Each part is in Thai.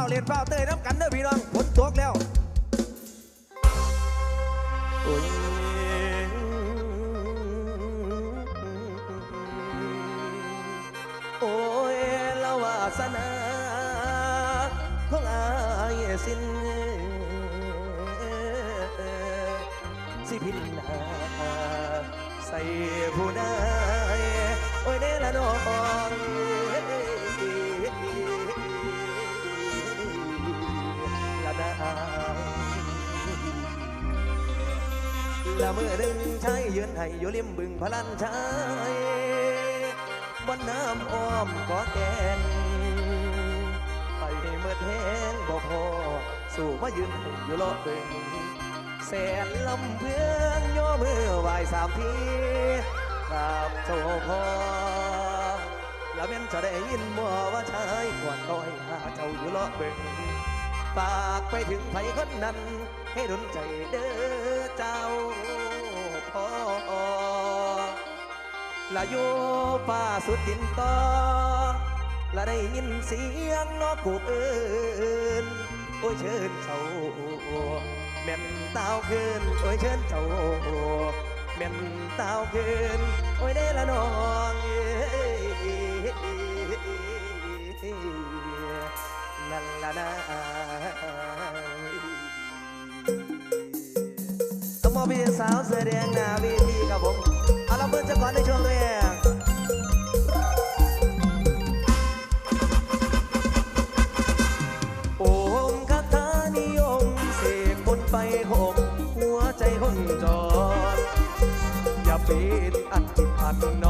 าวเล่นเฝ้าเตยน้ำกันเด้อพี่น้องฝนตกแล้วโอ้ยโอ้ยลาวาสนาของอายสินสิพินหาใส่ผู้นั้น มือหนึ่งช้ยืนให้อยู่ริมบึงพลันชายบนน้ำอ้อมขอแกนไปเมื่อแห้งบ่พอ สู่มายืนอยู่รอบบึงแสนลำเพื่อนย่อมือไายสามทีครับโชพอแล้วแม่นจะได้ยินบ่ว่าชายก่อนต้อยหาเจ้าอยู่ลอเบึงฝากไปถึงไผคนนั้น ให้ดนใจเด้อเจ้า พอละโยฟ้าสุดตินต่อละได้ยินเสียงนกกูเอินโอ้ยเชิญเจ้าแม่นเต้าคืนโอ้ยเชิญเจ้าแม่นเต้าคืนโอ้ยได้ละน้องนั่นละนา พี่สาวเสื้อแดงนาวีทีครับผมเอาละเพื่อนจะก่อนในช่วงแรกโอ้มคาถานิยมเสกคนไปหอมหัวใจคนจอดอย่าเป็ดอันติดอันนอ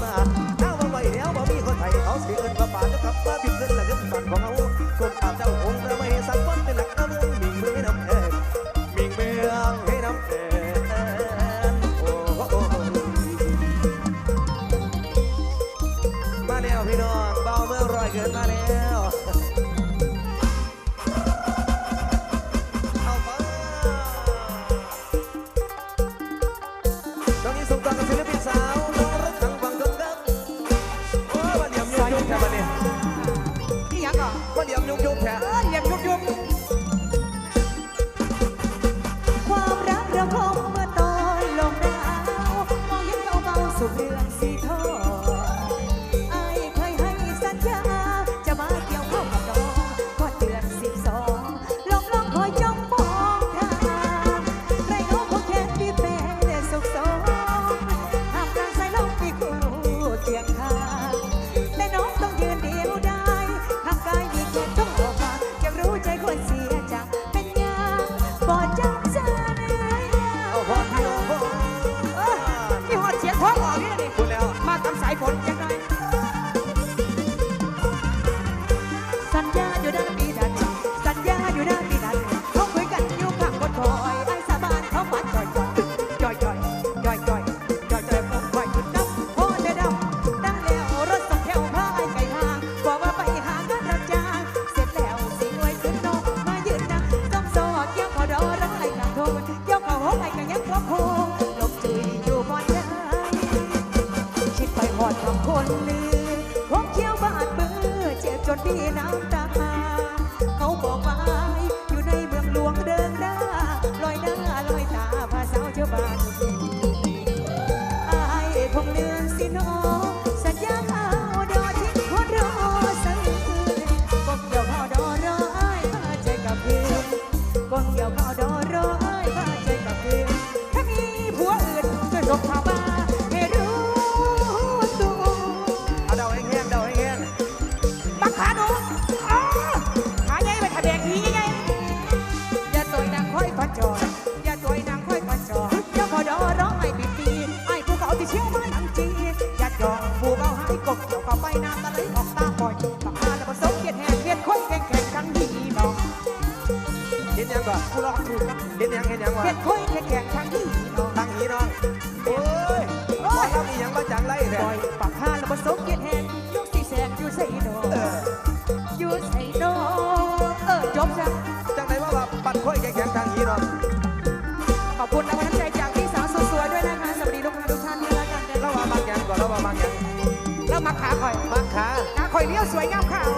my kan ก่อนกูรอถูกนะเห็นยังเห็นยังวะเกียดคนแข่งแข่งกันที่น้องทางหีน้องโอ้ยพอเรามีหยังมาจังไรเนี่ยปล่อยปากกาแล้วผสมเกียดแหกยกสีแสงอยู่ใส่น้องเอออยู่ใส่น้องเออจบจ้ะจังไหนว่าว่าปั่นค่อยแข็งๆทางหีน้องขอบคุณรางวัลน้ำใจจากพี่สาวสวยๆด้วยนะคะสวัสดีลูกค้าทุกท่านด้วยแล้วกันเราว่าบางอย่างก่อนเราว่าบางอย่างแล้วมาขาคอยบางขาขาคอยเลี้ยวสวยงามขาว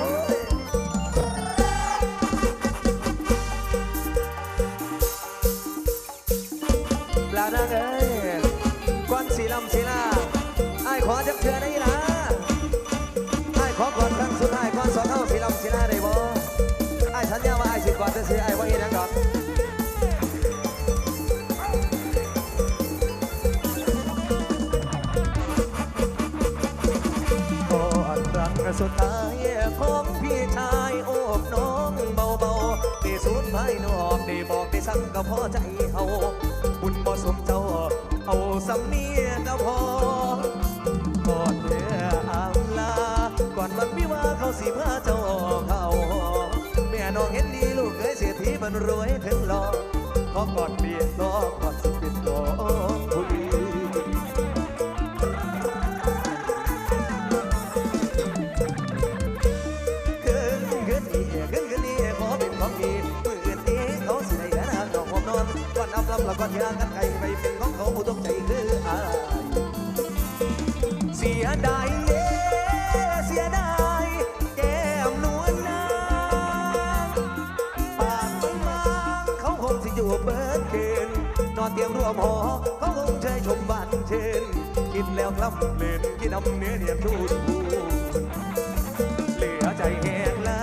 ของพี่ชายโอบน้องเบาๆที่สูญภายนอกได้บอกได้สั่งก็พอใจเฮาบุญบ่สมเจ้า เอาสำเนียก็พอก่อนเดืออำลา ก่อนวันวิวาเขาสิพาเจ้าเขาแม่น้องเห็นดีลูกเคยเสียทีมันรวยถึงหลอกขอกอนเบียดล้อ อนเตียงรวมหอเขาคงเชยชมบ้านเชิญกินแล้วคล่ำเล่นกินน้ำเนื้อเนียนทูดพูเหลือใจแหงลา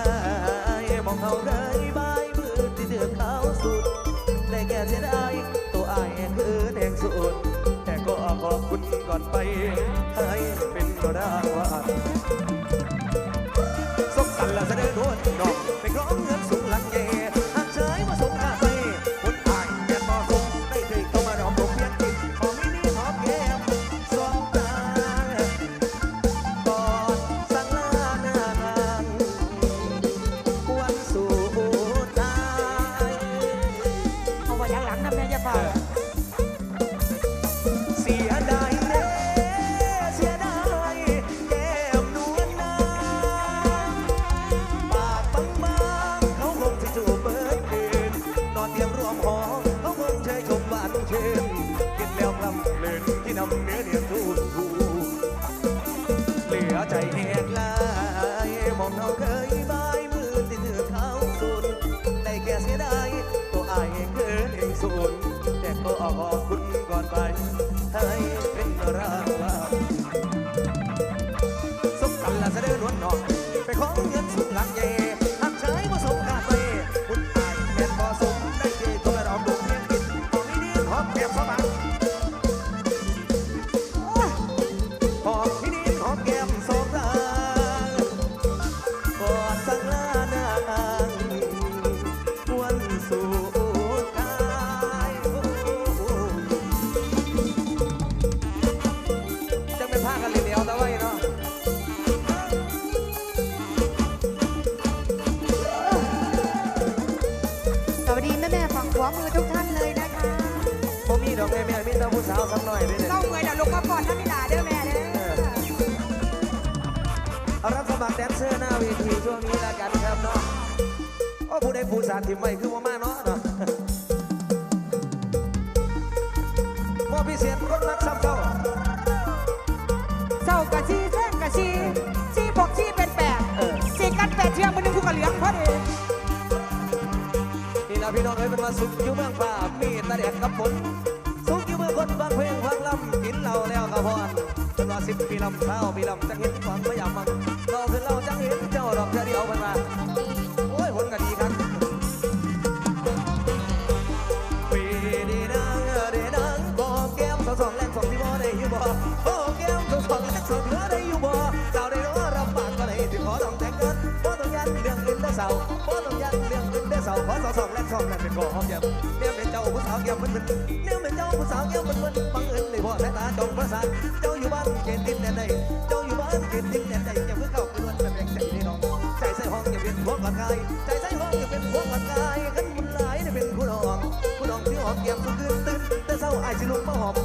ยมองเขาเลยบายมือที่เดือดขาวสุด ได้แก่เสียดายตัวอายคือแดงสุด แต่ก็ขอบคุณก่อนไปให้เป็นก็ได้ มักแดนเซอร์หน้าเวทีช่วงนี้ละกันครับเนาะโอ้ผู้ได้ผู้สาธิมไม่คือว่ามากเนาะเนาะว่บพิเศษคนนักซ้ำเก่าเศร้ากะชีแท่งกะชีชีบอกชีเป็นแปดชีกันแปดเชื่อมมือหนึ่งคู่กับเหลืองพอดีนี่ละพี่น้องเอ้ยเป็นมาสุกอยู่เมืองป่ามีตะแดงกับฝนสุกอยู่เมืองคนฟังเพลงฟังลำกินเหล้าแล้วกระพรจนว่าสิบปีลำเท้าปีลำจะเห็นความไม่อยากมัง เราคือเราจังเห็นเจ้าดอกเธอเดียวมันมาโอ้ยผลก็ดีครับปีนางปีนางบอแก้มสองสองแรงสองที่บ่ได้อยู่บอแก้มสองสองแรงสองเธอได้อยู่บ่สาวร่ารับปากก็เลยถึงขอต้องแต่งเงินบ่ต้องยันเรื่งอื่นได้าวบ่ต้องยันเรื่งอื่นได้าวขอสองสองแรงสองนั้นเป็นบ่หอมแก้มเนี่ยเป็นเจ้าผู้สาวแก้มมันมันเนี่ยเป็นเจ้าผู้สาวแก้มมันมันบังเอิญได้บ่แต่ตาจองประสาเจ้าอยู่บ้านเกณฑ์ดินแดนใดเจ้าอยู่บ้านเกณฑ์ดินแดนใดายใจใส่หองจะเป็นพวกผักายขันบุญหลายได้เป็นผู้น้องผู้น้องที่หอมเกียมทุกขืนตื่นแต่เศร้าอายสิลุกมาหอม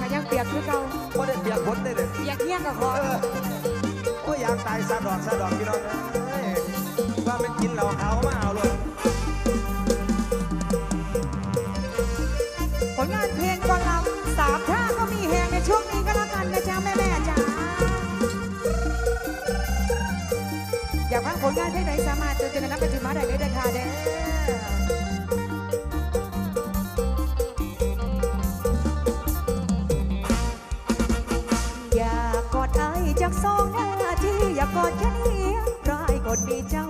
ก็ยังเปียกคือเก่าก็ได้เปียกฝนได้เลยเปียกเงี้ยกับคอเออก็อยากตายสะดอกสะดอกพี่น้องเอ้ยว่ามันกินเหล่าเขามาเอาเลยผลงานเพลงกอลัมสามท่าก็มีแหงในช่วงนี้ก็แล้วกันนะจ๊ะแม่แม่จ๋าอยากฟังผลงานเพลงไหนสามารถเจอเจอกันนักปฏิมาได้เลยเด้อค่ะเด้อ 比较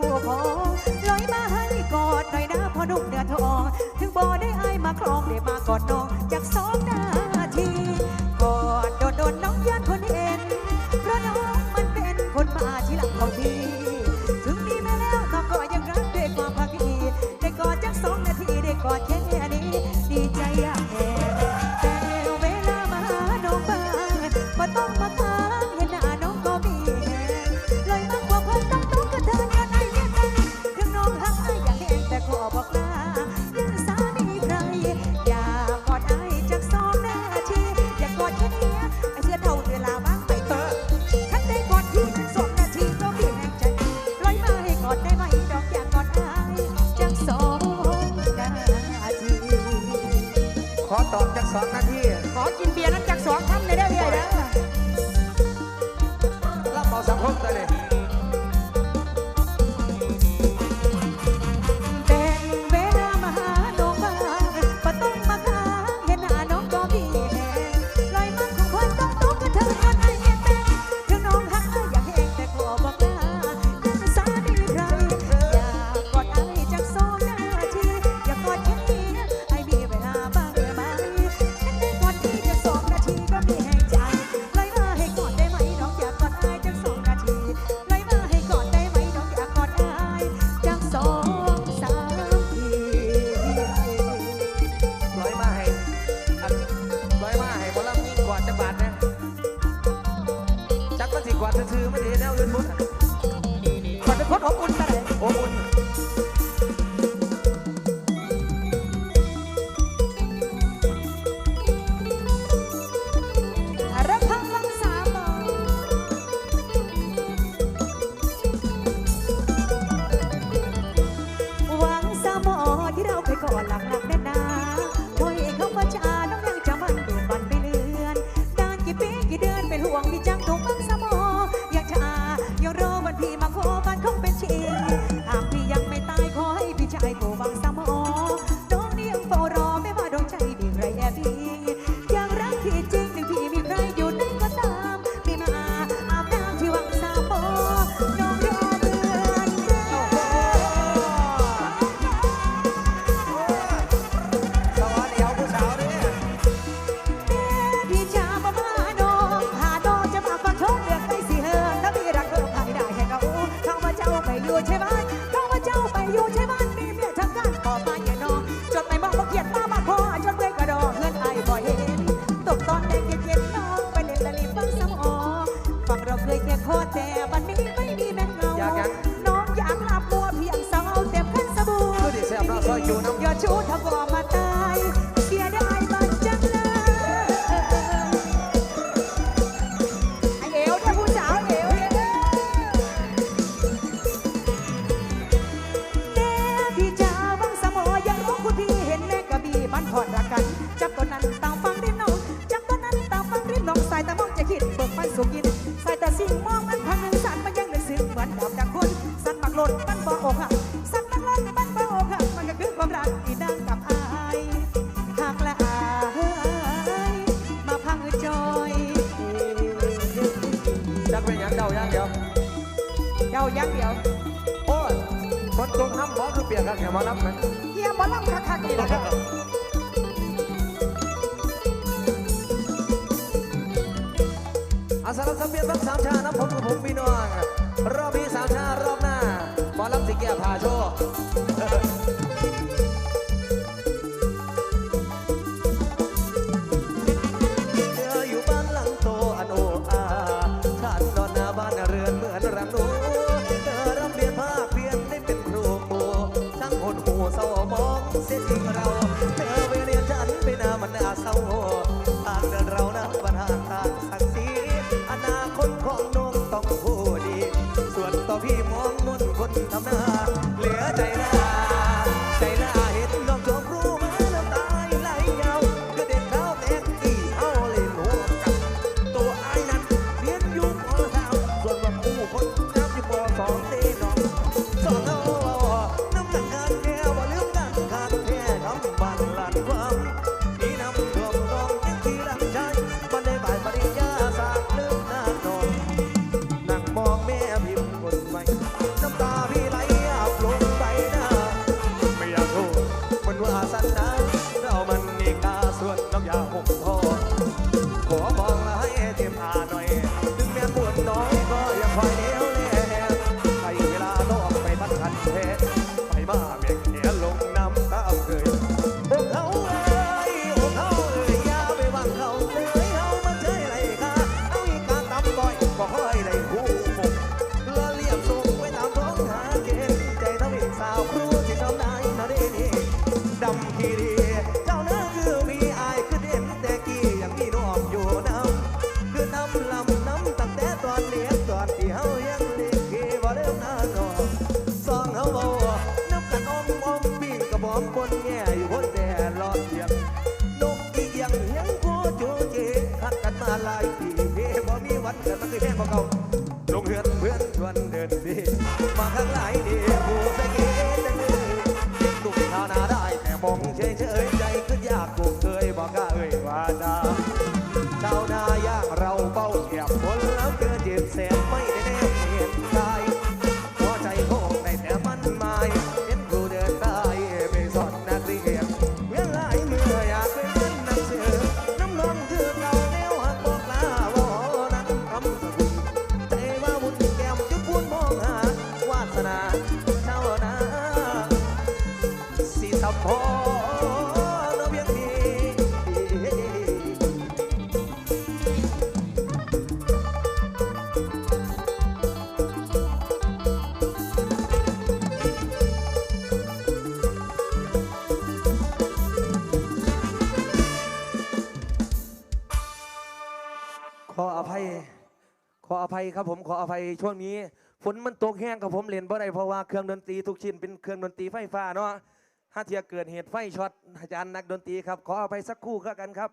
อาสาสัมเปียนทั้สามชาตินะผมกับผมพี่น้อง รอบนี้สามชารอบหน้าหมอลำสิเก่พาโชค พี่มองมุนคนทำหน้า คือแพงกว่าเก่า ขออภัย ขออภัยครับผมขออภัยช่วงนี้ ฝนมันตกแห้งกับผมเรียนบ่ได้เพราะว่าเครื่องดนตรีทุกชิ้นเป็นเครื่องดนตรีไฟฟ้าเนาะถ้าเทียเกิดเหตุไฟช็อตอาจารย์นักดนตรีครับขออภัยสักครู่ก็กันครับ